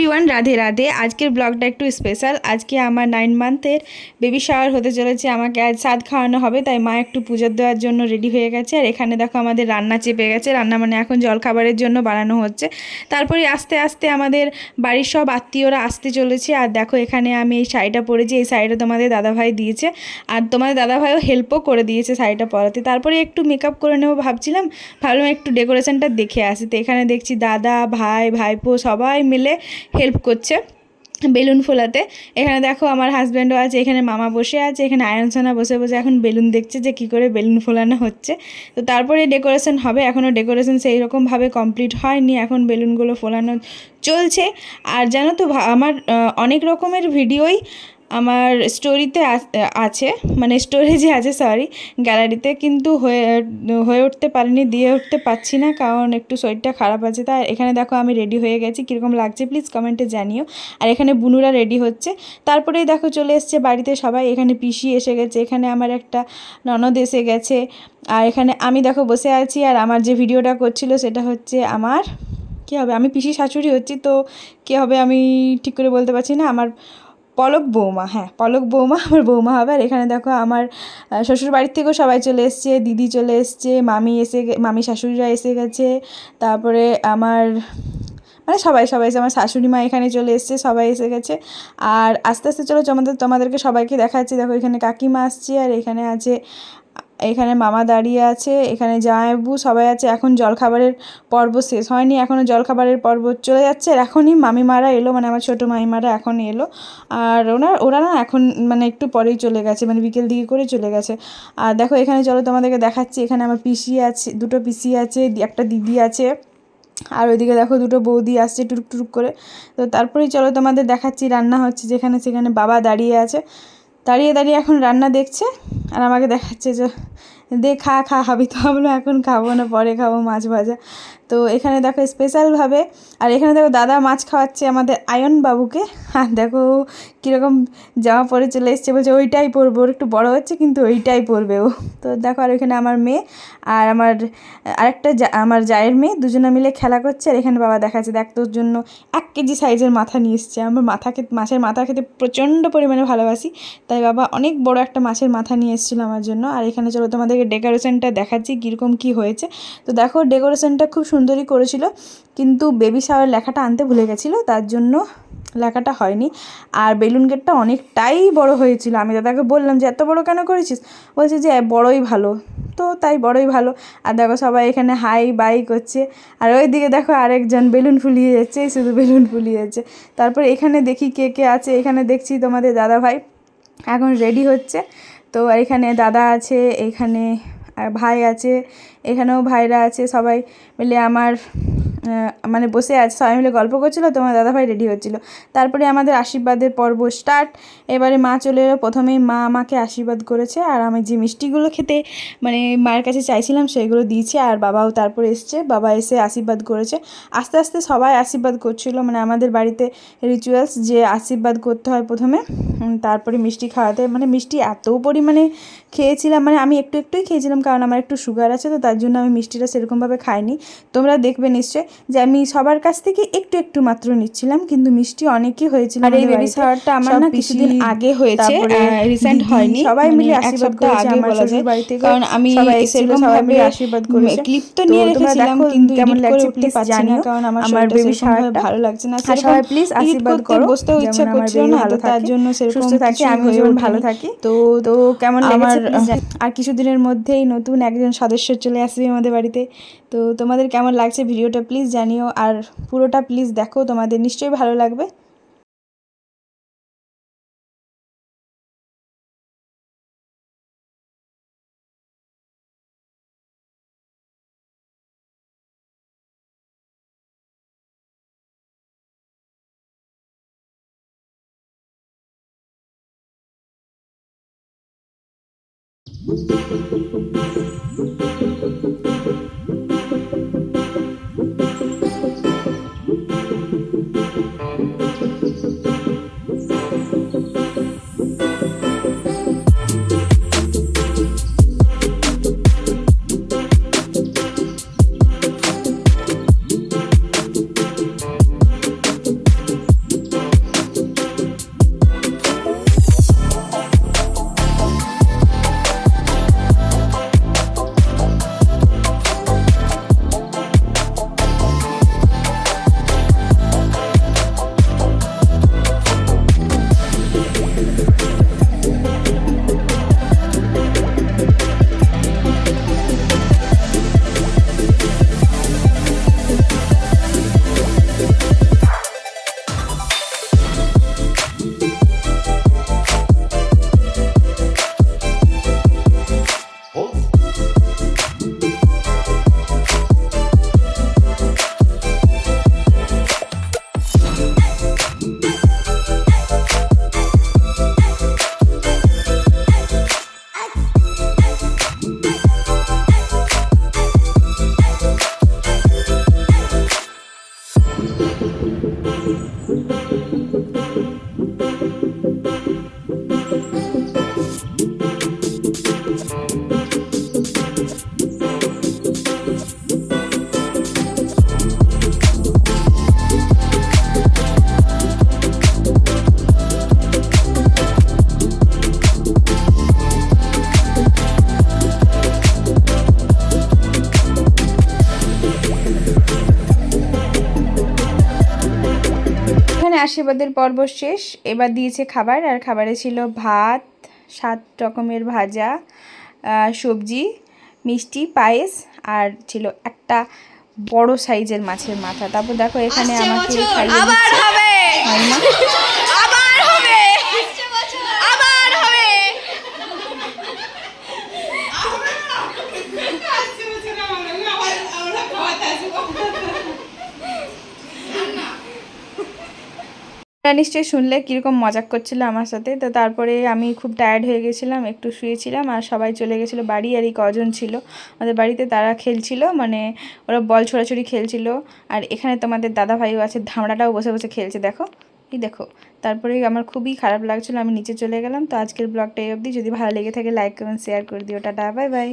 Everyone Radhe Radhe. আজকের ব্লগটা একটু স্পেশাল আজকে আমার নাইন মান্থের বেবি শাওয়ার হতে চলেছে। আমাকে আজ সাদ খাওয়ানো হবে, তাই মা একটু পুজোর দেওয়ার জন্য রেডি হয়ে গেছে। আর এখানে দেখো আমাদের রান্না চেপে গেছে। রান্না মানে এখন জলখাবারের জন্য বানানো হচ্ছে। তারপরে আস্তে আস্তে আমাদের বাড়ির সব আত্মীয়রা আসতে চলেছে। আর দেখো এখানে আমি এই শাড়িটা পরেছি। এই শাড়িটা তোমাদের দাদাভাই দিয়েছে। আর তোমাদের দাদাভাইও হেল্পও করে দিয়েছে শাড়িটা পরাতে। তারপরে একটু মেকআপ করে নেব ভাবছিলাম। ভাবলাম একটু ডেকোরেশনটা দেখে আসি। তো এখানে দেখছি দাদা, ভাই, ভাইপো সবাই মিলে হেল্প করছে বেলুন ফোলাতে। এখানে দেখো আমার হাজব্যান্ডও আছে, এখানে মামা বসে আছে, এখানে আয়নসোনা বসে বসে এখন বেলুন দেখছে যে কি করে বেলুন ফোলানো হচ্ছে। তো তারপরে ডেকোরেশন হবে এখনও ডেকোরেশন সেই রকমভাবে কমপ্লিট হয়নি, এখন বেলুনগুলো ফোলানো চলছে। আর জানো তো আমার অনেক রকমের ভিডিওই আমার স্টোরিতে আছে মানে স্টোরেজে আছে সরি গ্যালারিতে কিন্তু হয়ে হয়ে উঠতে পারিনি, দিয়ে উঠতে পারছি না, কারণ একটু শরীরটা খারাপ আছে তাই এখানে দেখো আমি রেডি হয়ে গেছি, কীরকম লাগছে প্লিজ কমেন্টে জানিও। আর এখানে বুনুরা রেডি হচ্ছে, তারপরেই দেখো চলে এসছে বাড়িতে সবাই, এখানে পিসি এসে গেছে, এখানে আমার একটা ননদ এসে গেছে, আর এখানে আমি দেখো বসে আছি, আর আমার যে ভিডিওটা করছিল, সেটা হচ্ছে আমার, কী হবে, আমি পিসি শাশুড়ি হচ্ছি, তো কী হবে আমি ঠিক করে বলতে পারছি না, আমার পলক বৌমা হ্যাঁ পলক বৌমা, আমার বৌমা হবে আর এখানে দেখো আমার শ্বশুর বাড়ির থেকেও সবাই চলে এসছে, দিদি চলে এসছে, মামি এসে মামি শাশুড়িরা এসে গেছে, তারপরে আমার মানে সবাই সবাই আমার শাশুড়ি মা এখানে চলে এসছে, সবাই এসে গেছে, আর আস্তে আস্তে চলো তোমাদের, তোমাদেরকে সবাইকে দেখাচ্ছি, দেখো এখানে কাকিমা আসছে, আর এখানে আছে এখানে মামা দাঁড়িয়ে আছে, এখানে জামাইবু সবাই আছে, এখন জলখাবারের পর্ব শেষ হয়নি, এখনও জলখাবারের পর্ব চলে যাচ্ছে আর এখনই মামিমারা এলো মানে আমার ছোটো মামিমারা এখন এলো আর ওনার ওরা না এখন মানে একটু পরেই চলে গেছে মানে বিকেল দিকে করে চলে গেছে। আর দেখো এখানে চলো তোমাদেরকে দেখাচ্ছি, এখানে আমার পিসি আছে, দুটো পিসি আছে একটা দিদি আছে আর ওইদিকে দেখো দুটো বৌদি আসছে টুরুক টুরুক করে। তো তারপরেই চলো তোমাদের দেখাচ্ছি, রান্না হচ্ছে যেখানে সেখানে বাবা দাঁড়িয়ে আছে, দাঁড়িয়ে দাঁড়িয়ে এখন রান্না দেখছে। আর আমাকে দেখাচ্ছে যে দে খা খা, খাবি। তো আমরা এখন খাব না, পরে খাব মাছ ভাজা। তো এখানে দেখো স্পেশালভাবে, আর এখানে দেখো দাদা মাছ খাওয়াচ্ছে আমাদের আয়ন বাবুকে। আর দেখো কীরকম জামা পরে চলে এসছে, বলছে ওইটাই পরবো, ওর একটু বড় হচ্ছে কিন্তু ওইটাই পরবে ও। তো দেখো আর এখানে আমার মেয়ে, আর আমার, আরেকটা আমার জায়ের মেয়ে, দুজনে মিলে খেলা করছে, আর এখানে বাবা দেখাচ্ছে, দেখ তোর জন্য এক কেজি সাইজের মাথা নিয়ে এসছে। আমার মাথা খেতে, মাছের মাথা খেতে প্রচণ্ড পরিমাণে ভালোবাসি, তাই বাবা অনেক বড় একটা মাছের মাথা নিয়ে এসেছিল আমার জন্য। আর এখানে চলো তোমাদেরকে ডেকোরেশনটা দেখাচ্ছি, কীরকম কী হয়েছে। তো দেখো ডেকোরেশনটা খুব সুন্দরই করেছিল। কিন্তু বেবি শাওয়ার লেখাটা আনতে ভুলে গেছিল, তার জন্য লেখাটা হয়নি। আর বেলুন গেটটা অনেকটাই বড় হয়েছিল। আমি দাদাকে বললাম যে, এত বড় কেন করেছিস? বলছে যে, বড়ই ভালো। তো তাই বড়ই ভালো। আর দেখো সবাই এখানে হাই বাই করছে। আর ওই দিকে দেখো আরেকজন বেলুন ফুলিয়ে যাচ্ছে, শুধু বেলুন ফুলিয়ে যাচ্ছে। তারপর এখানে দেখি কে কে আছে। এখানে দেখছি তোমাদের দাদা ভাই এখন রেডি হচ্ছে। তো এখানে দাদা আছে, এখানে আর ভাই আছে এখানেও ভাইরা আছে সবাই মিলে আমার মানে বসে আছে, সবাই মিলে গল্প করছিল তোমার দাদাভাই রেডি হচ্ছিল। তারপরে আমাদের আশীর্বাদের পর্ব স্টার্ট এবারে মা চলে এলো, প্রথমেই মা আমাকে আশীর্বাদ করেছে, আর আমি যে মিষ্টিগুলো খেতে মানে মায়ের কাছে চাইছিলাম, সেগুলো দিয়েছে, আর বাবাও তারপরে এসছে, বাবা এসে আশীর্বাদ করেছে। আস্তে আস্তে সবাই আশীর্বাদ করছিল মানে আমাদের বাড়িতে রিচুয়ালস যে আশীর্বাদ করতে হয় প্রথমে তারপরে মিষ্টি খাওয়াতে মানে মিষ্টি এত পরিমাণে খেয়েছিলাম মানে আমি একটু একটুই খেয়েছিলাম, কারণ আমার একটু সুগার আছে, তো তার জন্য আমি মিষ্টিটা সেরকমভাবে খাইনি। তোমরা দেখবে নিশ্চয় যে আমি সবার কাছ থেকে একটু একটু মাত্র নিচ্ছিলাম কিন্তু মিষ্টি অনেকই হয়েছিল আর এই বেবি শাওয়ারটা আমার না কিছুদিন আগে হয়েছে রিসেন্ট হয়নি। সবাই মিলে আশীর্বাদ করেছে আমার শ্বশুর বাড়ি থেকে কারণ আমি সবাই এসেছিল সবাই মিলে আশীর্বাদ করেছে। ক্লিপ তো নিয়ে রেখেছিলাম কিন্তু কেমন লাগছে প্লিজ জানিও। কারণ আমার আমার বেবি শাওয়ারটা ভালো লাগছে না। সবাই প্লিজ আশীর্বাদ করো। বসতেও ইচ্ছা করছিল না তো তার জন্য সেরকম সুস্থ থাকি আমি যেমন ভালো থাকি। তো তো কেমন লেগেছে আর কিছুদিনের মধ্যেই নতুন একজন সদস্য চলে আসবে আমাদের বাড়িতে। তো তোমাদের কেমন লাগছে ভিডিওটা প্লিজ প্লিজ জানিও আর পুরোটা প্লিজ দেখো তোমাদের নিশ্চয়ই ভালো লাগবে এখানে আশীর্বাদের পর্ব শেষ। এবার দিয়েছে খাবার আর খাবারে ছিল ভাত সাত রকমের ভাজা সবজি মিষ্টি পায়েস আর ছিল একটা বড় সাইজের মাছের মাথা। তারপর দেখো এখানে আমাকে খাইয়ে দিচ্ছে। আপনারা নিশ্চয়ই শুনলে কীরকম মজাক করছিল আমার সাথে। তো তারপরে আমি খুব টায়ার্ড হয়ে গেছিলাম, একটু শুয়েছিলাম আর সবাই চলে গেছিল বাড়ি আর এই কজন ছিল। আমাদের বাড়িতে তারা খেলছিল মানে ওরা বল ছোড়াছুড়ি খেলছিল। আর এখানে তোমাদের দাদা ভাইও আছে, ধামড়াটাও বসে বসে খেলছে, দেখো। এই দেখো, তারপরে আমার খুবই খারাপ লাগছিল, আমি নিচে চলে গেলাম। তো আজকের ব্লগটা এই অবধি, যদি ভালো লেগে থাকে লাইক কমেন্ট শেয়ার করে দিও। Tata bye bye